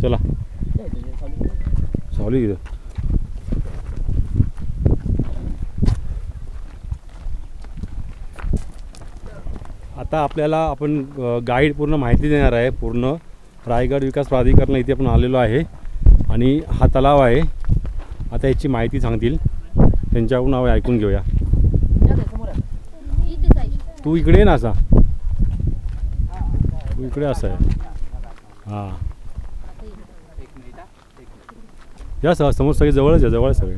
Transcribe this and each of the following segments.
चला. सावली इथं आता आपल्याला आपण गाईड पूर्ण माहिती देणार आहे. पूर्ण रायगड विकास प्राधिकरण इथे आपण आलेलो आहे. आणि हा तलाव आहे. आता याची माहिती सांगतील. त्यांच्याकडून नाव ऐकून घेऊया. तू इकडे ना असा. तू इकडे असं आहे. हां. या सह समोर सगळे जवळच आहे जवळ सगळे.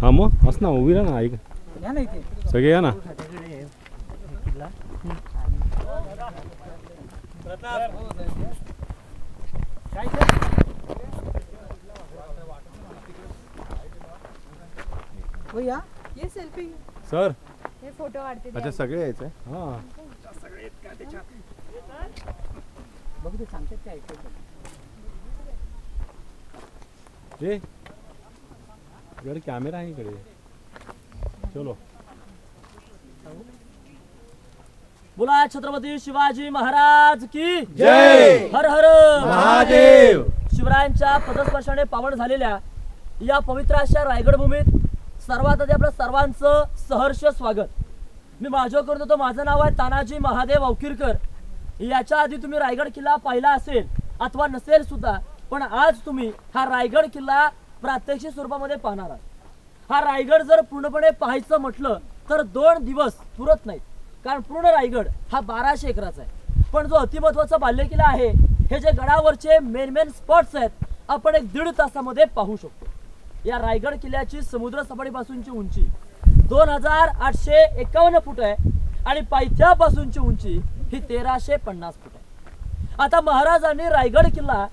हां मग असं ना उभी राहा ना ऐक. सगळे या ना. ये. Selfie sir. हे फोटो काढते अच्छा सगळे यायचं? हां. बघू ते सांगतात काय ये इकडे कॅमेरा आहे इकडे. चलो. बोला छत्रपती शिवाजी महाराज की जय! हर हर! महादेव! शिवरायांच्या पदस्पर्शाने पावन झालेल्या या पवित्र अशा रायगड भूमीत सर्वात आधी आपलं सर्वांचं सहर्ष स्वागत. मी माझ्या करत होतो माझं नाव आहे तानाजी महादेव अवकिरकर. याच्या आधी तुम्ही रायगड किल्ला पाहिला असेल अथवा नसेल सुद्धा पण आज तुम्ही हा रायगड किल्ला प्रात्यक्षिक स्वरूपामध्ये पाहणार आहात. हा रायगड जर पूर्णपणे पाहायचं म्हटलं तर दोन दिवस पुरत नाहीत. कारण पूर्ण रायगड हा बाराशे एकराचा आहे. पण जो अतिमहत्वाचा बाल्य किल्ला आहे हे जे गडावरचे मेन मेन स्पॉट्स आहेत आपण एक दीड तासामध्ये पाहू शकतो. या रायगड किल्ल्याची समुद्र सपाटीपासूनची उंची दोन हजार आठशे एकावन्न फूट आहे आणि पायथ्यापासूनची उंची ही तेराशे पन्नास फूट आहे. आता महाराजांनी रायगड किल्ला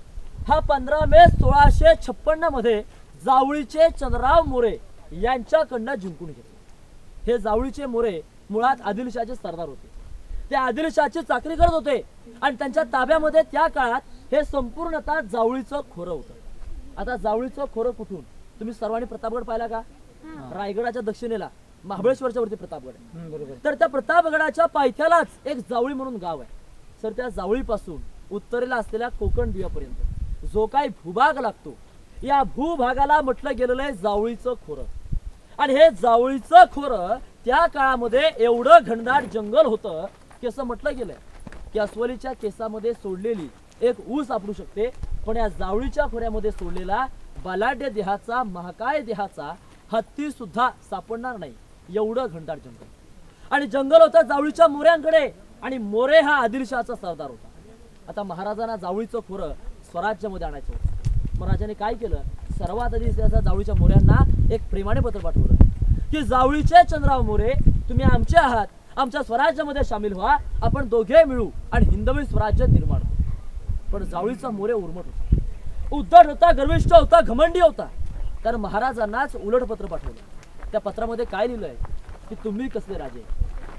हा पंधरा मे सोळाशे छप्पन्नमध्ये जावळीचे चंद्रराव मोरे यांच्याकडनं जिंकून घेतले. हे जावळीचे मोरे मुळात आदिलशाचे सरदार होते. ते आदिलशाची चाकरी करत होते आणि त्यांच्या ताब्यामध्ये त्या काळात हे संपूर्णतः जावळीचं खोरं होतं. आता जावळीचं खोरं कुठून? तुम्ही सर्वांनी प्रतापगड पाहिला का? रायगडाच्या दक्षिणेला. महाबळेश्वरच्या वरती प्रतापगड आहे. बरोबर. तर त्या प्रतापगडाच्या पायथ्यालाच एक जावळी म्हणून गाव आहे. तर त्या जावळीपासून उत्तरेला असलेल्या कोकण दिव्यापर्यंत जो काही भूभाग लागतो या भूभागाला म्हटलं गेलेलं आहे जावळीचं खोरं. आणि हे जावळीचं खोरं त्या काळामध्ये एवढं घनदाट जंगल होतं की असं म्हटलं गेलंय की अस्वलीच्या केसामध्ये सोडलेली एक ऊस सापडू शकते पण या जावळीच्या खोऱ्यामध्ये सोडलेला बलाढ्य देहाचा महाकाय देहाचा हत्ती सुद्धा सापडणार नाही. एवढं घनदाट जंगल. आणि जंगल होतं जावळीच्या मोऱ्यांकडे. आणि मोरे हा आदिलशहाचा सरदार होता. आता महाराजांना जावळीचं खोरं स्वराज्यामध्ये आणायचं होतं. महाराजांनी काय केलं? सर्वात आधी त्याचा जावळीच्या मोऱ्यांना एक प्रेमाने पत्र पाठवलं. की जावळीचे चंद्रराव मोरे तुम्ही आमचे आहात. आमच्या स्वराज्यामध्ये सामील व्हा. आपण दोघे मिळू आणि हिंदवी स्वराज्य निर्माण होऊ पण जावळीचा मोरे उर्मट होता. उद्धट होता गर्विष्ठ होता घमंडी होता. तर महाराजांनाच उलट पत्र पाठवलं. त्या पत्रामध्ये काय लिहिलंय? की तुम्ही कसले राजे?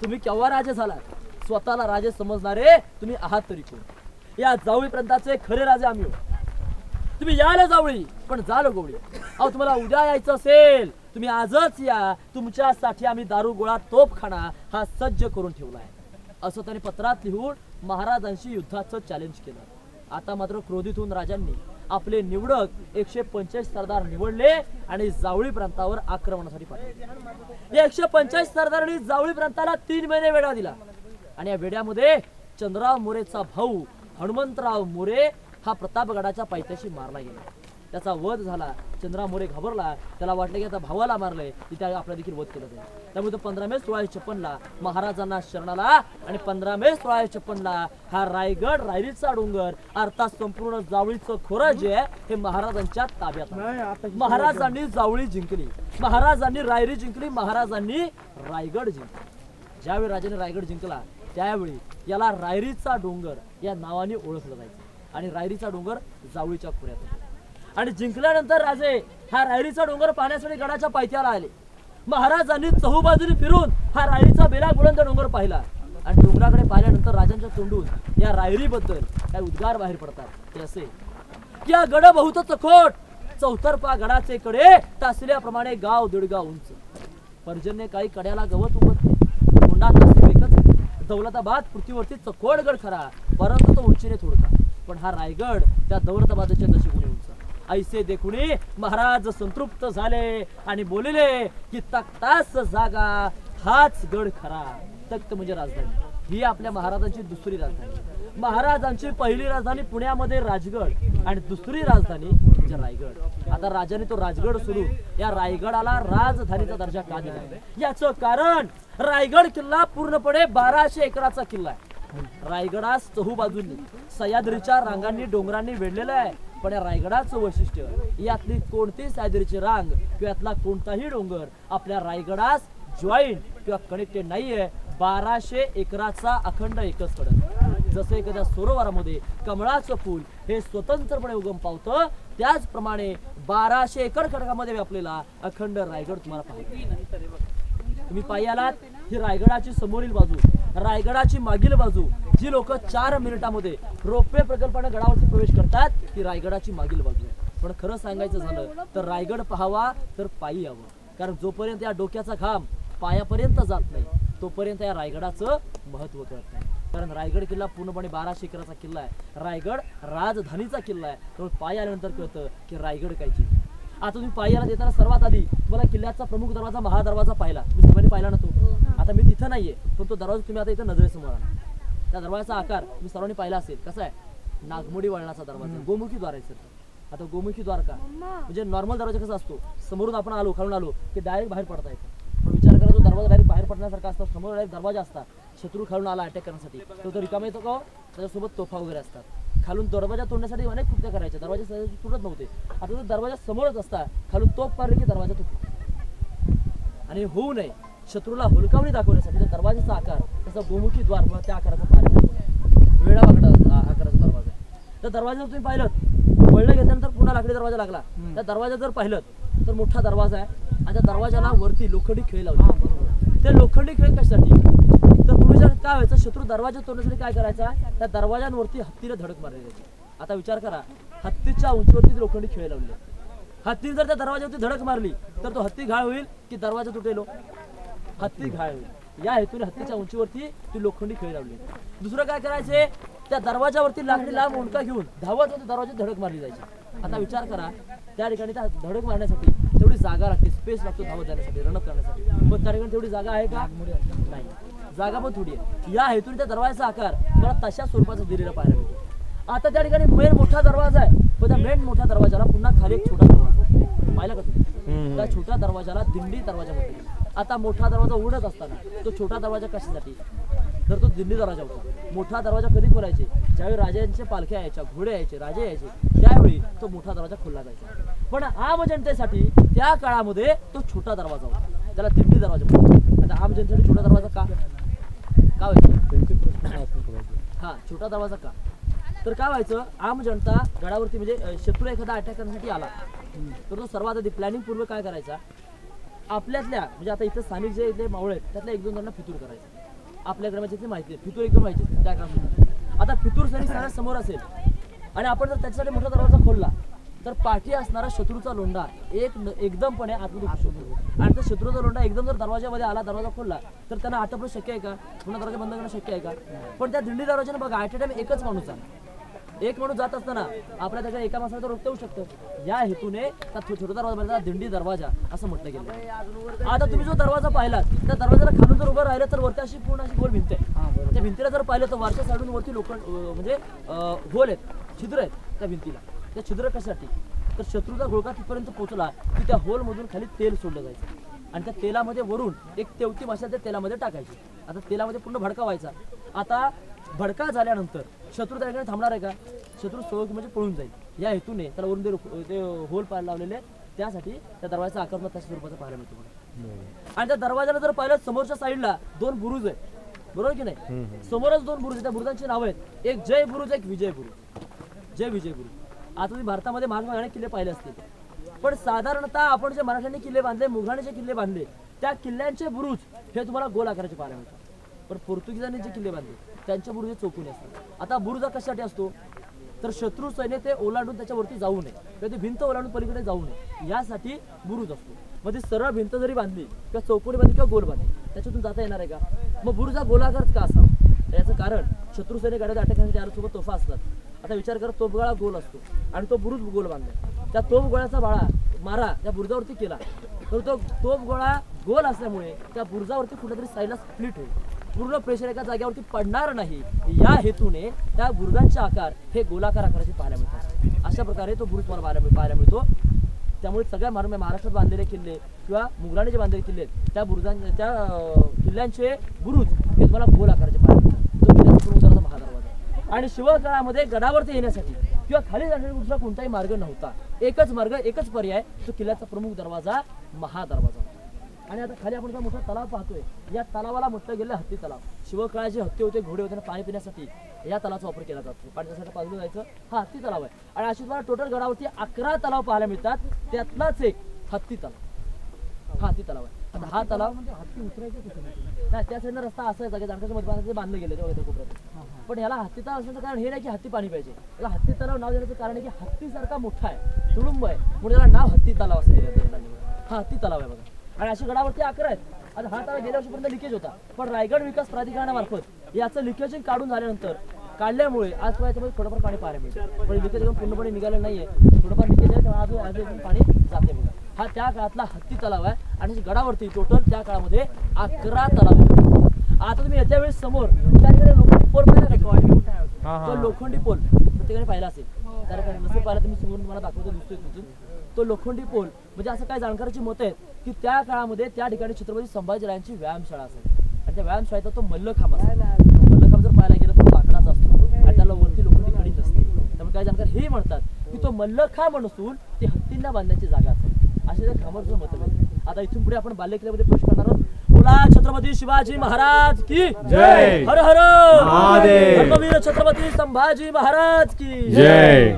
तुम्ही केव्हा राजे झालात? स्वतःला राजे समजणारे तुम्ही आहात तरी कोण? या जावळी प्रांताचे खरे राजे आम्ही तुम्ही याल जावळी पण जाल गोवळी. अहो तुम्हाला उद्या यायचं असेल तुम्ही आजच या. तुमच्यासाठी आम्ही दारू गोळा तोपखाना हा सज्ज करून ठेवला आहे असं त्याने पत्रात लिहून महाराजांशी युद्धाचं चॅलेंज केलं. आता मात्र क्रोधित होऊन राजांनी आपले निवडक एकशे पंचाळीस सरदार निवडले आणि जावळी प्रांतावर आक्रमणासाठी पाठवले. या एकशे पंचाळीस सरदारांनी जावळी प्रांताला तीन महिने वेढा दिला. आणि या वेड्यामध्ये चंद्रराव मोरेचा भाऊ हनुमंतराव मोरे हा प्रतापगडाच्या पायथ्याशी मारला गेला. त्याचा वध झाला. चंद्रराव मोरे घाबरला. त्याला वाटलं की आता भावाला मारलंय. तिथे आपला देखील वध केला जाईल. त्यामुळे तो पंधरा मे सोळाशे छप्पनला महाराजांना शरणाला आणि पंधरा मे सोळाशे छप्पनला हा रायगड रायरीचा डोंगर अर्थात संपूर्ण जावळीचं खोरं जे आहे हे महाराजांच्या ताब्यात. महाराजांनी जावळी जिंकली. महाराजांनी रायरी जिंकली महाराजांनी रायगड जिंकली. ज्यावेळी राजाने रायगड जिंकला त्यावेळी याला रायरीचा डोंगर या नावाने ओळखलं जायचं. आणि रायरीचा डोंगर जावळीच्या खोऱ्यात होता. आणि जिंकल्यानंतर राजे हा रायरीचा डोंगर पाहण्यासाठी गडाच्या पायथ्याला आले. महाराजांनी चहूबाजूने फिरून हा रायरीचा बेला बुलंद डोंगर पाहिला. आणि डोंगराकडे पाहिल्यानंतर राजांच्या तोंडून या रायरीबद्दल काही उद्गार बाहेर पडतात. ते असे की या गड बहुत चखोट चौतरपा गडाचे कडे तासल्याप्रमाणे गाव दीडगाव उंच. पर्जन्य काही कड्याला गवत उगत नाही. तोंडात एकच दौलताबाद पृथ्वीवरती चकोड गड खरा परंतु तो उंचीने थोडका. पण हा रायगड त्या दौलताबादच्या दशगुणी उंच ऐसे देखुनी महाराज संतृप्त झाले आणि बोलले की तख्तास जागा हाच गड खरा. तख्त म्हणजे राजधानी. ही आपल्या महाराजांची दुसरी राजधानी. महाराजांची पहिली राजधानी पुण्यामध्ये राजगड आणि दुसरी राजधानी म्हणजे रायगड. आता राजाने तो राजगड सुरू या रायगडाला राजधानीचा दर्जा का दिला? याचं कारण रायगड किल्ला पूर्णपणे बाराशे एकराचा किल्ला आहे. रायगडास चहू बाजूंनी सह्याद्रीच्या रांगांनी डोंगरांनी वेढलेलं आहे. पण या रायगडाचं वैशिष्ट्य यातली कोणतीच सायदरीची रांग किंवा यातला कोणताही डोंगर आपल्या रायगडास जॉईंट किंवा कनेक्टेड नाहीये बाराशे एकराचा अखंड एकच कडक. जसं एखाद्या सरोवरामध्ये कमळाचं फूल हे स्वतंत्रपणे उगम पावतं त्याचप्रमाणे बाराशे एकर खडकामध्ये व्यापलेला अखंड रायगड तुम्हाला पाहिजे तुम्ही पाहिलात आलात ही रायगडाची समोरील बाजू. रायगडाची मागील बाजू जी लोक चार मिनिटामध्ये रोपवे प्रकल्पाने गडावरती प्रवेश करतात ती रायगडाची मागील बाजू आहे. पण खरं सांगायचं झालं तर रायगड पाहावा तर पायी यावं. कारण जोपर्यंत या डोक्याचा घाम पायापर्यंत जात नाही तोपर्यंत या रायगडाचं महत्त्व कळत नाही. कारण रायगड किल्ला पूर्णपणे बारा शिखराचा किल्ला आहे. रायगड राजधानीचा किल्ला आहे. त्यामुळे पायी आल्यानंतर कळतं की रायगड कायची आता तुम्ही पायाला देताना सर्वात आधी तुम्हाला किल्ल्याचा प्रमुख दरवाजा महादरवाजा पाहिला. मी सर्वांनी पाहिला ना तो मी तिथं नाहीये. पण तो दरवाजा तुम्ही आता इथं नजरेसमोर आणा. त्या दरवाजाचा आकार मी सर्वांनी पाहिला असेल. कसा आहे? नागमोडी वळणाचा दरवाजा. गोमुखी द्वार आहे सर. आता गोमुखी द्वार का? म्हणजे नॉर्मल दरवाजा कसा असतो? समोरून आपण आलो खालून आलो की डायरेक्ट बाहेर पडता येतं. पण विचार करा तो दरवाजा डायरेक्ट बाहेर पडण्यासारखा असतो. समोर डायरेक्ट दरवाजा असतात शत्रू खालून आला अटॅक करण्यासाठी. तो तो रिकामा येतो का? त्याच्यासोबत तोफा वगैरे असतात. खालून दरवाजा तोडण्यासाठी अनेक कृत्य करायचे. दरवाजे तुटत नव्हते. आता तो दरवाजा समोरच असता. खालून तोफ पारली की दरवाजा तुटतो. आणि होऊ नये. शत्रूला हुलकावणी दाखवण्यासाठी त्या दरवाजाचा आकार त्याचा गोमुखी द्वार किंवा त्या आकाराचा पाहिजे वेळा आकाराचा दरवाजा. त्या दरवाजा तुम्ही पाहिलं वळलं घेतल्यानंतर पुन्हा लाकडी दरवाजा लागला. त्या दरवाजा जर पाहिलं तर मोठा दरवाजा आहे. आणि त्या दरवाजाला वरती लोखंडी खेळ लावले. ते लोखंडी खेळ कशासाठी? तर पूर्वीच्या काय व्हायचं? शत्रू दरवाजा तोडण्यासाठी काय करायचा? त्या दरवाजांवरती हत्तीने धडक मारली जायची आता विचार करा हत्तीच्या उंचीवरती लोखंडी खेळ लावले. हत्तीने जर त्या दरवाजावरती धडक मारली तर तो हत्ती घाळ होईल की दरवाजा तुटेलो हत्ती घाळ या हेतूने हत्तीच्या उंचीवरती ती लोखंडी खेळ लावली दुसरं काय करायचे? त्या दरवाजावरती लाकडी लांब उंडका घेऊन धावत होते दरवाजात धडक मारली जायची. आता विचार करा त्या ठिकाणी त्या धडक मारण्यासाठी तेवढी जागा लागते स्पेस लागतो धावत जाण्यासाठी रणप करण्यासाठी. पण त्या ठिकाणी तेवढी जागा आहे का? नाही. जागा पण थोडी आहे. या हेतून त्या दरवाजाचा आकार मला तशा स्वरूपाचा दिलेला पाहायला मिळतो. आता त्या ठिकाणी मेन मोठा दरवाजा आहे. पण त्या मेन मोठ्या दरवाजाला पुन्हा खाली एक छोटा दरवाजा. पाहिला का तुम्ही? त्या छोट्या दरवाजाला दिंडी दरवाजा म्हणतात. आता मोठा दरवाजा उघडत असताना तो छोटा दरवाजा कशासाठी? तर तो दिल्ली दरवाजा होता. मोठा दरवाजा कधी खोलायचे? ज्यावेळी राजांच्या पालख्या यायच्या घोडे यायचे राजे यायचे त्यावेळी तो मोठा दरवाजा खुलला जायचा. पण आम जनतेसाठी त्या काळामध्ये तो छोटा दरवाजा होता. त्याला दिंडी दरवाजा म्हणतात. आता आम जनतेसाठी छोटा दरवाजा का? का व्हायचं? हा छोटा दरवाजा का? तर काय व्हायचं? आम जनता गडावरती म्हणजे शत्रू एखादा अटॅक करण्यासाठी आला. तर तो सर्वात आधी प्लॅनिंग पूर्व काय करायचा? आपल्यातल्या म्हणजे आता इथं स्थानिक जे इथले मावळे आहेत त्यातल्या एक दोन जणांना फितूर करायचं. आपल्या ग्रामाची म्हणजे इथली माहिती आहे फितूर एकदम माहिती त्या कामात आता फितूर सैनिक सगळ्यात समोर असेल आणि आपण जर त्याच्यासाठी मोठा दरवाजा खोलला तर पाठी असणारा शत्रूचा लोंढा एक एकदमपणे आतमध्ये घुसू शकतो. आणि त्या शत्रूचा लोंढा एकदम जर दरवाजामध्ये आला दरवाजा खोलला तर त्यांना आटपणं शक्य आहे का? पुन्हा दरवाजा बंद करणं शक्य आहे का? पण त्या दिंडी दरवाजाने बघा ॲट टाइम एकच माणूस आहे एक माणूस जात असताना आपल्या त्याच्या एका माणसाला तर रोखता येऊ शकतं. या हेतूने त्या छोटा दरवाजा म्हणजे दिंडी दरवाजा असं म्हटलं गेलं. आता तुम्ही जो दरवाजा पाहिला त्या दरवाजाला खालून जर उभं राहिलं तर वरती अशी पूर्ण अशी गोल भिंत आहे. त्या भिंतीला जर पाहिलं तर वरच्या साईडून वरती अं, म्हणजे होल आहेत छिद्र आहेत त्या भिंतीला. त्या छिद्र कशासाठी? तर शत्रूचा घोळका तिथपर्यंत पोहोचला की त्या होलमधून खाली तेल सोडलं जायचं. आणि त्या तेलामध्ये वरून एक तेवती माशा त्या तेलामध्ये टाकायची. आता तेलामध्ये पूर्ण भडका व्हायचा. आता भडका झाल्यानंतर शत्रू त्या ठिकाणी थांबणार आहे का? शत्रू सोळ म्हणजे पळून जाईल. या हेतूने त्याला वरून ते होल पाहायला लावलेले. त्यासाठी त्या दरवाजाचा आकार तशा स्वरूपाचा पाहायला मिळतो आणि त्या दरवाजाला जर पाहिलं समोरच्या साईडला दोन बुरुज आहे बरोबर की नाही? समोरच दोन बुरुज त्या बुरुजांची नावं आहेत. एक जय बुरुज एक विजय बुरुज. जय विजय बुरुज. आता तुम्ही भारतामध्ये महात्मा गांधी किल्ले पाहिले असतील. पण साधारणतः आपण जे मराठ्यांनी किल्ले बांधले मुघलांनी जे किल्ले बांधले त्या किल्ल्यांचे बुरुज हे तुम्हाला गोल आकाराचे पाहायला मिळतात. पण पोर्तुगीजांनी जे किल्ले बांधले त्यांचे बुरुज हे असतात. आता बुरुजा कशासाठी असतो? तर शत्रू सैन्य ते ओलांडून त्याच्यावरती जाऊ नये. किंवा ती भिंत ओलांडून पलीकडे जाऊ नये. यासाठी बुरुज असतो. मग ती सरळ भिंत जरी बांधली किंवा चौकोनी बांधली किंवा गोल बांधली त्याच्यातून जाता येणार आहे का? मग बुरुजा हा गोलाकारच का असावा? याचं कारण शत्रू सैन्य गाड्या अटक करण्यासाठी सोबत तोफा असतात. आता विचार करा तोफगोळा गोल असतो. आणि तो बुरुज गोल बांधला. त्या तोफगोळ्याचा बाळा मारा त्या बुरुजावरती केला. तर तो तोफगोळा गोल असल्यामुळे त्या बुरुजावरती कुठेतरी साईडला स्प्लिट होईल. पूर्ण प्रेशर एका जागेवरती पडणार नाही. या हेतूने त्या बुरुजांचे आकार हे गोलाकार आकाराचे पाहायला मिळतात. अशा प्रकारे तो बुरुज तुम्हाला पाहायला पाहायला मिळतो. त्यामुळे सगळ्या महारा महाराष्ट्रात बांधलेले किल्ले किंवा मुघलाने जे बांधलेले किल्ले आहेत, त्या बुरुजां त्या किल्ल्यांचे बुरुज हे तुम्हाला गोल आकाराचे पाहायला मिळतात. तो महादरवाजा. आणि शिवकाळामध्ये गडावरती येण्यासाठी किंवा खाली जाण्यासाठी दुसरा कोणताही मार्ग नव्हता. एकच मार्ग एकच पर्याय तो किल्ल्याचा प्रमुख दरवाजा महादरवाजा. आणि आता खाली आपण मोठा तलाव पाहतोय. या तलावाला म्हटलं गेलं हत्ती तलाव. शिवकाळाचे हत्ती होते घोडे होते पाणी पिण्यासाठी या तलावाचा वापर केला जातो. पाणी त्यासाठी बाजूला जायचं हा हत्ती तलाव आहे. आणि अशी तुम्हाला टोटल गडावरती अकरा तलाव पाहायला मिळतात. त्यातलाच एक हत्ती तलाव. हा हत्ती तलाव आहे. आता हा तलाव म्हणजे हत्ती उतरायचे नाही त्या साईडनं रस्ता असायचा की बांधायचे बांधले गेले तेव्हा त्या कोपऱ्यात. पण याला हत्ती तलाव असण्याचं कारण हे नाही की हत्ती पाणी पाहिजे. याला हत्ती तलाव नाव देण्याचं कारण आहे की हत्तीसारखा मोठा आहे. तुडुंब आहे. म्हणून याला नाव हत्ती तलाव असं दिलं हा हत्ती तलाव आहे बघा. आणि अशी गडावरती अकरा आहेत. आता हा तलाव गेल्या वर्षीपर्यंत लिकेज होता. पण रायगड विकास प्राधिकरणामार्फत याचं लिकेजिंग काढून झाल्यानंतर काढल्यामुळे आज याच्यामध्ये थोडंफार पाणी पाहायला मिळतं. पण लिकेज एकदम पूर्णपणे निघालं नाहीये. थोडंफार लिकेज आहे तेव्हा अजून अजून अजून पाणी जाते बघा. हा त्या काळातला हत्ती तलाव आहे. आणि गडावरती टोटल त्या काळामध्ये अकरा तलाव. आता तुम्ही येत्या वेळेस समोर त्या ठिकाणी लोखंडी पोल पाहिला? तो लोखंडी पोल प्रत्येकाने पाहिला असेल. तर काय नसेल पाहिला तर मी समोर तुम्हाला दाखवतो दिसतोय तिथून. तो लोखंडी पोल म्हणजे असं काय जाणकाराची मत आहेत की त्या काळामध्ये त्या ठिकाणी छत्रपती संभाजीराजांची व्यायामशाळा असायची. आणि त्या व्यायामशाळेचा तो मल्लखांब असायचा. मल्लखांब जर पाहायला गेलं तर तो लाकडाचा असतो आणि त्याला वरती लोखंडी कडी नसते त्यामुळे काय जाणकार हे म्हणतात की तो मल्लखांब नसून ती हत्तींना बांधण्याची जागा असेल असे त्या खांबाचं मत आहे आता इथून पुढे आपण बाल्यकिल्ल्यामध्ये प्रवेश करणार आहोत. बोला छत्रपती शिवाजी महाराज की जय. हर हर. महादेव. धर्मवीर छत्रपती संभाजी महाराज की जय.